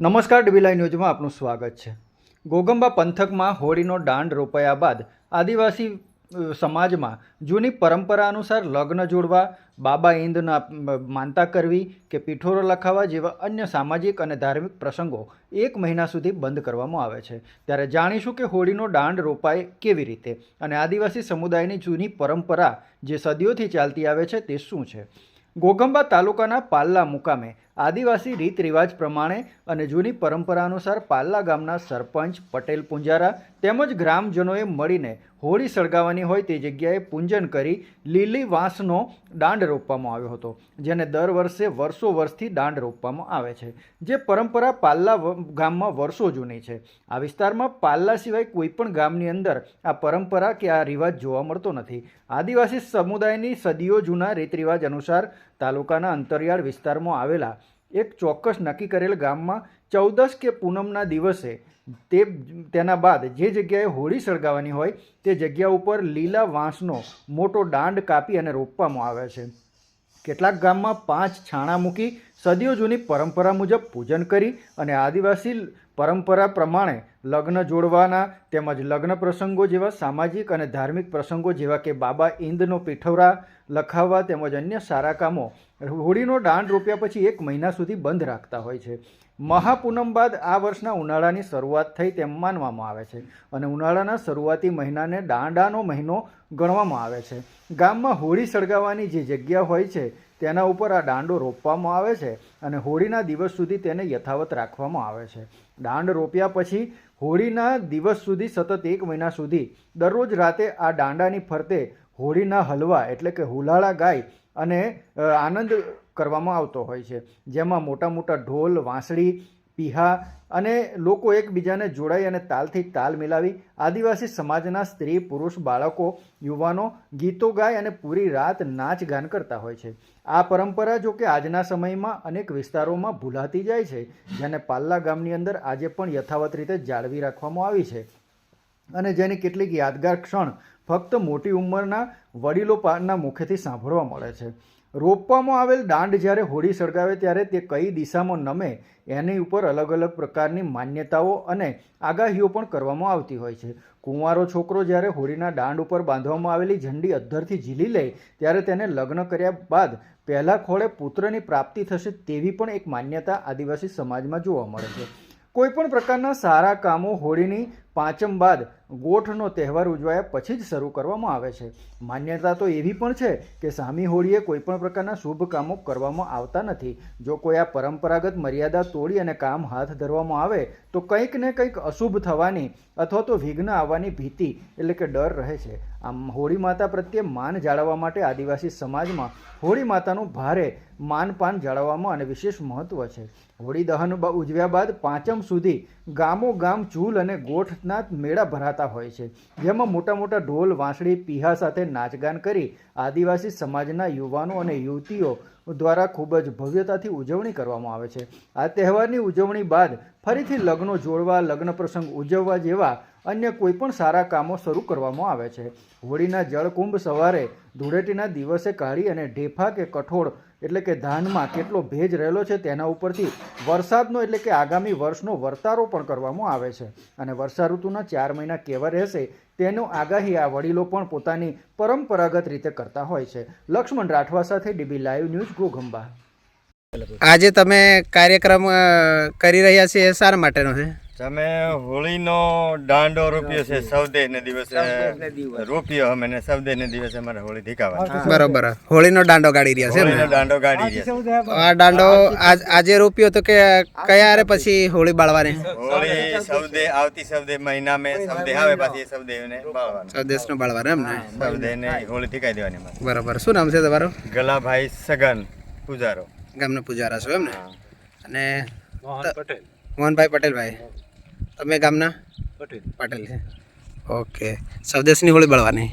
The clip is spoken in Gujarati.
નમસ્કાર ડીબીલાઈ ન્યૂઝમાં આપનું સ્વાગત છે. ગોગંબા પંથકમાં હોળીનો દાંડ રોપાયા બાદ આદિવાસી સમાજમાં જૂની પરંપરા અનુસાર લગ્ન જોડવા, બાબા ઈંદના માનતા કરવી કે પીઠોરો લખાવા જેવા અન્ય સામાજિક અને ધાર્મિક પ્રસંગો એક મહિના સુધી બંધ કરવામાં આવે છે. ત્યારે જાણીશું કે હોળીનો દાંડ રોપાય કેવી રીતે અને આદિવાસી સમુદાયની જૂની પરંપરા જે સદીઓથી ચાલતી આવે છે તે શું છે? ગોગંબા તાલુકાના પાલ્લા મુકામે આદિવાસી રીત રિવાજ પ્રમાણે અને જૂની પરંપરા અનુસાર પાલ્લા ગામના સરપંચ પટેલ પૂંજારા તેમજ ગ્રામજનોએ મળીને હોળી સળગાવવાની હોય તે જગ્યાએ પૂંજન કરી લીલી વાંસનો દાંડ રોપવામાં આવ્યો હતો, જેને દર વર્ષે વર્ષો વર્ષથી દાંડ રોપવામાં આવે છે. જે પરંપરા પાલ્લા ગામમાં વર્ષો જૂની છે. આ વિસ્તારમાં પાલ્લા સિવાય કોઈપણ ગામની અંદર આ પરંપરા કે આ રિવાજ જોવા મળતો નથી. આદિવાસી સમુદાયની સદીઓ જૂના રીત રિવાજ અનુસાર તાલુકાના અંતરિયાળ વિસ્તારમાં આવેલા એક ચોક્કસ નક્કી કરેલ ગામમાં ચૌદસ કે પૂનમના દિવસે તે તેના બાદ જે જગ્યાએ હોળી સળગાવવાની હોય તે જગ્યા ઉપર લીલા વાંસનો મોટો દાંડ કાપી અને રોપવામાં આવે છે. કેટલાક ગામમાં પાંચ છાણા મૂકી સદીઓ જૂની પરંપરા મુજબ પૂજન કરી અને આદિવાસી પરંપરા પ્રમાણે લગ્ન જોડવાના તેમજ લગ્ન પ્રસંગો જેવા સામાજિક અને ધાર્મિક પ્રસંગો જેવા કે બાબા ઈંદનો પીઠવરા લખાવવા તેમજ અન્ય સારા કામો, હોળીનો દાંડ રોપ્યા પછી એક મહિના સુધી બંધ રાખતા હોય છે. મહાપૂનમ બાદ આ વર્ષના ઉનાળાની શરૂઆત થઈ તેમ માનવામાં આવે છે અને ઉનાળાના શરૂઆતી મહિનાને દાંડાનો મહિનો ગણવામાં આવે છે. ગામમાં હોળી સળગાવવાની જે જગ્યા હોય છે તેના ઉપર આ દાંડો રોપવામાં આવે છે અને હોળીના દિવસ સુધી તેને યથાવત રાખવામાં આવે છે. દાંડ રોપ્યા પછી હોળીના દિવસ સુધી સતત એક મહિના સુધી દરરોજ રાતે આ દાંડાની ફરતે હોળીના હલવા એટલે કે હુલાળા ગાય અને આનંદ કરવામાં આવતો હોય છે. જેમાં મોટા મોટા ઢોલ, વાંસળી પીહા અને લોકો એકબીજાને જોડાઈ અને તાલથી તાલ મિલાવી આદિવાસી સમાજના સ્ત્રી, પુરુષ, બાળકો, યુવાનો ગીતો ગાય અને પૂરી રાત નાચ ગાન કરતા હોય છે. આ પરંપરા જો કે આજના સમયમાં અનેક વિસ્તારોમાં ભૂલાતી જાય છે, જેને પાલ્લા ગામની અંદર આજે પણ યથાવત રીતે જાળવી રાખવામાં આવી છે. અને જેની કેટલીક યાદગાર ક્ષણ ફક્ત મોટી ઉંમરના વડીલો પારના મુખેથી સાંભળવા મળે છે. રોપવામાં આવેલ દાંડ જ્યારે હોળી સળગાવે ત્યારે તે કઈ દિશામાં નમે એની ઉપર અલગ અલગ પ્રકારની માન્યતાઓ અને આગાહીઓ પણ કરવામાં આવતી હોય છે. કુંવારો છોકરો જ્યારે હોળીના દાંડ ઉપર બાંધવામાં આવેલી ઝંડી અદ્ધરથી ઝીલી લે ત્યારે તેને લગ્ન કર્યા બાદ પહેલા ખોળે પુત્રની પ્રાપ્તિ થશે તેવી પણ એક માન્યતા આદિવાસી સમાજમાં જોવા મળે છે. કોઈ પણ પ્રકારના સારા કામો હોળીની પાંચમ બાદ ગોઠનો તહેવાર ઉજવાયા પછી જ શરૂ કરવામાં આવે છે. માન્યતા તો એવી પણ છે કે સામી હોળીએ કોઈપણ પ્રકારના શુભ કામો કરવામાં આવતા નથી. જો કોઈ આ પરંપરાગત મર્યાદા તોડી અને કામ હાથ ધરવામાં આવે, તો કંઈક ને કંઈક અશુભ થવાની અથવા તો વિઘ્ન આવવાની ભીતિ એટલે કે ડર રહે છે. આમ હોળી માતા પ્રત્યે માન જાળવવા માટે આદિવાસી સમાજમાં હોળી માતાનું ભારે માનપાન જાળવવામાં અને વિશેષ મહત્વ છે. હોળી દહન ઉજવ્યા બાદ પાંચમ સુધી ગામો ગામ ચૂલ અને ગોઠના મેળા ભરાતા હોય છે. જેમાં મોટા મોટા ઢોલ, વાંસળી, પીહા સાથે નાચગાન કરી આદિવાસી સમાજના યુવાનો અને યુવતીઓ દ્વારા ખૂબ જ ભવ્યતાથી ઉજવણી કરવામાં આવે છે. આ તહેવારની ઉજવણી બાદ ફરીથી લગ્નો જોડવા, લગ્ન પ્રસંગ ઉજવવા જેવા અન્ય કોઈ પણ સારા કામો શરૂ કરવામાં આવે છે. હોળીના જળકુંભ સવારે ધૂળેટીના દિવસે કાઢી અને ઢેફા કે કઠોળ એટલે કે ધાનમાં કેટલો ભેજ રહેલો છે તેના ઉપરથી વરસાદનો એટલે કે આગામી વર્ષનો વર્તારો પણ કરવામાં આવે છે. અને વર્ષા ઋતુના ચાર મહિના કેવા રહેશે તેનો આગાહી આ વડીલો પણ પોતાની પરંપરાગત રીતે કરતા હોય છે. લક્ષ્મણ રાઠવા સાથે ડીબી લાઈવ ન્યૂઝ ગોગંબા. આજે તમે કાર્યક્રમ કરી રહ્યા છે એ સારા માટેનો છે? તમે હોળીનો દાંડો રૂપિયો છે સૌદે ને દિવસે. રૂપિયો અમે ને સૌદે ને દિવસે અમારે હોળી ધીકાવા બરોબર. હોળીનો દાંડો ગાડી રહ્યા છે હોળીનો દાંડો ગાડી રહ્યા આ દાંડો આજ- આજે રૂપિયો તો કે કયા રે પછી હોળી બાળવાની? હોળી સૌદે આવતી સૌદે મહિના મેં સૌદે આવે પછી સૌદે ને બાળવાનું. નો બાળવાનો એમ ને? સૌદે ને હોળી ધીકાઈ દેવાની બરોબર. શું નામ છે તમારું? ગલાભાઈ સગન પૂજારો. ગામના પૂજારા છો એમ ને? અને ત- મોહનભાઈ પટેલભાઈ. તમે ગામના? પટેલ. પટેલ ઓકે. સ્વદેશની હોળી બાળવાની.